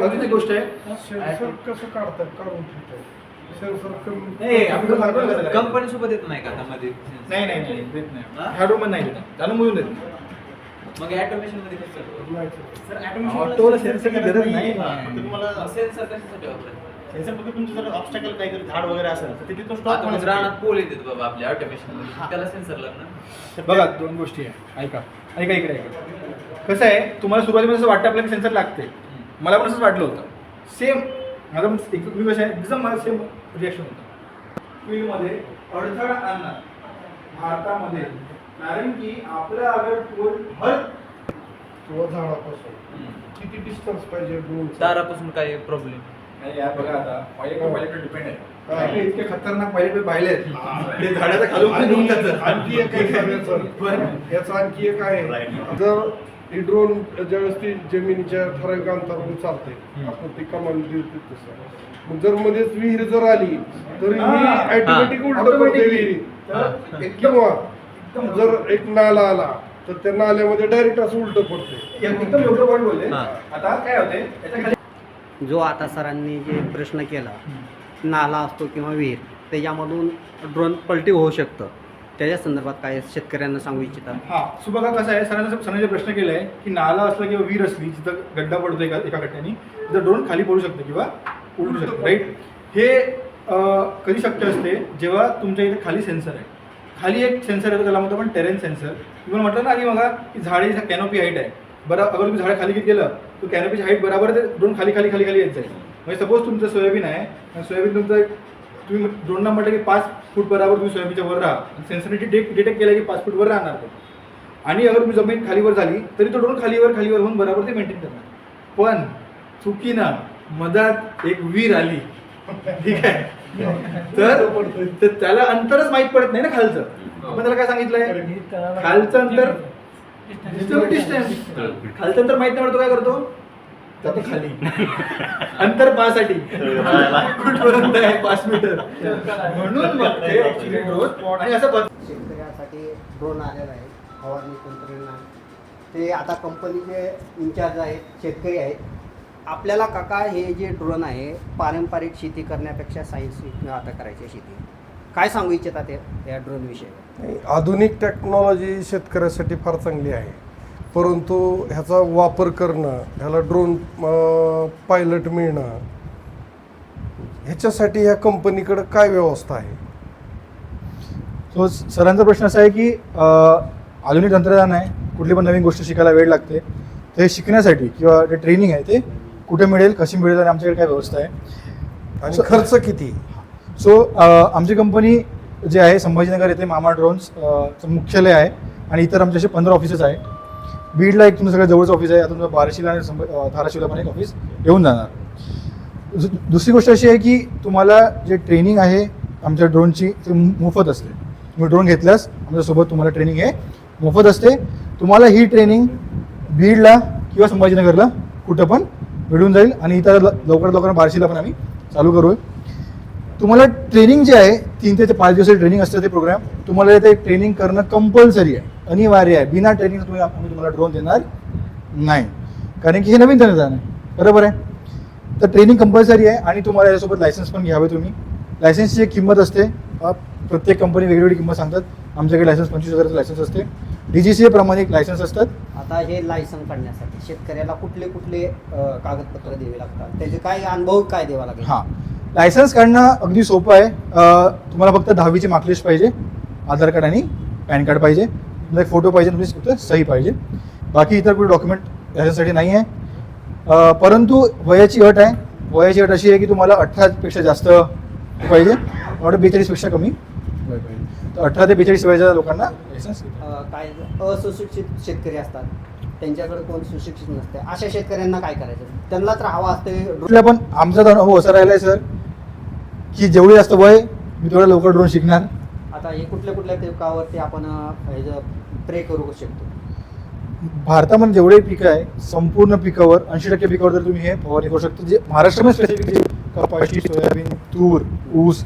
अजून एक गोष्ट आहे. सेन्सर कसं काढतात? काढून ठेवतात. नाही, आपण सांगतो? कंपनी सोबत येत नाही का आता मध्ये? नाही नाही नाही देत नाही. हा? नाही देत. त्याला मोजून देत नाही. मग ऑटोमेशनमध्ये कसं नाही ऑटोला सेन्सरची गरज नाही. फक्त तुम्हाला सेन्सर कशासाठी वापरायचं सेन्सर फक्त तुमचं जर ऑब्स्टॅकल काहीतरी झाड वगैरे असेल तर ते तिथून स्टॉप आता मग रानात पोल येतात बाबा आपल्या ऑटोमेशनमध्ये. त्याला सेन्सर लागणार? बघा दोन गोष्टी आहे. ऐका. ऐका इकडे ऐका. कसं आहे तुम्हाला सुरुवातीला असं वाटतं आपल्याला सेन्सर लागते. मला पण असंच वाटलं होतं. सेम माझं पण एक मी कसं आहे एकदम मला सेम रिॲक्शन होतं. फील्डमध्ये अडथळा आणणार. भारतामध्ये. कारण की आपलं अगर टोल हर किंवा झाडापासून. किती डिस्टन्स पाहिजे दारापासून काय प्रॉब्लेम नाही यार बघा आता पायलट डिपेंड आहे. हा. इतके खतरनाक पायलट पाहिले आहेत. ते झाडाच्या खालून पण घेऊन जातात आणखी एक आहे याचं. बरं. याचं आणखी एक आहे. जर ही ड्रोन ज्यावेळेस ती जमिनीच्या ठराविक अंतरावरून चालते आपण ती कमांड देतो तसं. मग जर मध्येच विहीर जर आली तर ही. ऑटोमॅटिक उलट. पडते विहिरी. तर एकदम किंवा जर एक नाला आला तर त्या नाल्यामध्ये डायरेक्ट असं उलट पडते. एकदम योग्य पॉईंट बोलले. आता काय होते? याच्या खाली जो आता सरांनी जे प्रश्न केला नाला असतो किंवा विहीर त्याच्यामधून ड्रोन पलटी होऊ शकतं. त्याच्या संदर्भात काय शेतकऱ्यांना सांगू इच्छितात हा सुबका कसं आहे सरांचा सरांनी प्रश्न केला आहे की नाला असला किंवा वीर असली जिथं गड्डा पडतो एका एका गड्ड्याने तिथं ड्रोन खाली पडू शकतं किंवा उडू शकतं राईट हे कधी शक्य असते? जेव्हा तुमच्या इथे खाली सेन्सर आहे. खाली एक सेन्सर येतो त्याला म्हणतो आपण टेरेन सेन्सर तुम्ही म्हटलं ना आधी बघा की झाडे कॅनोपी हाईट आहे. बरं अगर तुम्ही झाड खाली घेत गेलं तर कॅनोपीची हाईट बरोबर ते ड्रोन खाली खाली खाली खाली येत जाईल म्हणजे सपोज तुमचं सोयाबीन आहे सोयाबीन तुमचं एक- तुम्ही ड्रोनला म्हटलं की पाच फूट बरोबर तुम्ही सोयाबीनच्या वर राहा. सेन्सरने डिटेक्ट डिटेक्ट केलं की पाच फूट वर राहणार तो. आणि अगर तुम्ही जमीन खालीवर झाली तरी तो ड्रोन खालीवर खालीवर होऊन बरोबर ते मेंटेन करणार. पण चुकीनं मधात एक वीर आली. ठीक आहे? तर तर त्याला अंतरच माहीत पडत नाही ना खालचं. आपण त्याला काय सांगितलंय? खालचं अंतर डिस्टन्स खालचं अंतर माहीत नाही पडतो काय करतो? जातो खाली. अंतर पासाठी. कुठपर्यंत आहे? पाच मीटर म्हणून मग ते actually drone आणि असं बघ- शेतकऱ्यासाठी ड्रोन आलेला आहे. फवारणी तंत्रज्ञान. ते आता कंपनीचे इंचार्ज आहेत शेतकरी आहेत. आपल्याला काका हे जे ड्रोन आहे पारंपरिक शेती करण्यापेक्षा सायन्स आता करायची शेती. काय सांगू इच्छितात ते या ड्रोन विषयी? आधुनिक टेक्नॉलॉजी शेतकऱ्यासाठी फार चांगली आहे. परंतु ह्याचा वापर करणं ह्याला ड्रोन पायलट मिळणं ह्याच्यासाठी ह्या कंपनीकडं काय व्यवस्था आहे? सो सरांचा प्रश्न असा आहे की आधुनिक तंत्रज्ञान आहे कुठली पण नवीन गोष्ट शिकायला वेळ लागते. ते शिकण्यासाठी किंवा जे ट्रेनिंग आहे ते कुठे मिळेल कशी मिळेल आणि आमच्याकडे काय व्यवस्था आहे? आणि खर्च किती? सो आमची कंपनी जे आहे संभाजीनगर येथे मामा ड्रोन्स मुख्यालय आहे आणि इतर आमचे असे पंधरा ऑफिसेस आहे बीडला एक तुमचं सगळं जवळचं ऑफिस आहे. आता तुमचं बाराशीला आणि धाराशिवला पण एक ऑफिस येऊन जाणार. दुसरी गोष्ट अशी आहे की तुम्हाला जे ट्रेनिंग आहे आमच्या ड्रोनची ते मोफत असते. तुम्ही ड्रोन घेतल्यास आमच्यासोबत तुम्हाला ट्रेनिंग हे मोफत असते. तुम्हाला ही ट्रेनिंग बीडला किंवा संभाजीनगरला कुठं पण मिळून जाईल आणि इतर ल- लवकरात लवकर बारशीला पण आम्ही चालू करू. तुम्हाला ट्रेनिंग जे आहे तीन ते पाच दिवसाची ट्रेनिंग असतं ते प्रोग्राम तुम्हाला ते ट्रेनिंग करणं कंपल्सरी आहे अनिवार्य आहे. बिना ट्रेनिंग तुम्ही आम्ही तुम्हाला ड्रोन देणार नाही. कारण की हे नवीन तंत्रज्ञान आहे. बरोबर आहे? तर ट्रेनिंग कंपल्सरी आहे आणि तुम्हाला याच्यासोबत लायसन्स पण घ्यावे तुम्ही. लायसन्सची किंमत असते. प्रत्येक कंपनी वेगवेगळी किंमत सांगतात. आमच्याकडे लायसन्स पंचवीस हजाराचं लायसन्स असते. डी जी सी प्रमाणे एक लायसन्स असतात. आता हे लायसन काढण्यासाठी शेतकऱ्याला कुठले कुठले कागदपत्र द्यावे लागतात? त्याचे काय अनुभव काय द्यावा लागेल? हां. लायसन्स काढणं अगदी सोपं आहे. तुम्हाला फक्त दहावीची मार्कलिस्ट पाहिजे आधार कार्ड आणि पॅन कार्ड पाहिजे. तुमचा एक फोटो पाहिजे तुमची फक्त सही पाहिजे. बाकी इतर कुठे डॉक्युमेंट याच्यासाठी नाही आहे. परंतु वयाची अट आहे. वयाची अट अशी आहे की तुम्हाला अठरापेक्षा जास्त पाहिजे. ऑर्डर बेचाळीसपेक्षा कमी पाहिजे. तर अठरा ते बेचाळीस वयाच्या लोकांना लायसन्स काय असुशिक्षित शेतकरी असतात. त्यांच्याकडे कोण सुशिक्षित नसते. अशा शेतकऱ्यांना काय करायचं? त्यांना तर हवा असते. पण आमचा तर अनुभव असा राहिला आहे सर की जेवढे जास्त वय मी तेवढं लवकर ड्रोन शिकणार. आता हे कुठल्या कुठल्या पिकावरती आपण प्रे करू शकतो? भारतामध्ये जेवढे पिकं आहे संपूर्ण पिकावर ऐंशी टक्के पिकावर जर तुम्ही हे फवारणी करू शकता जे महाराष्ट्रामध्ये स्पेसिफिक कपाशी सोयाबीन तूर ऊस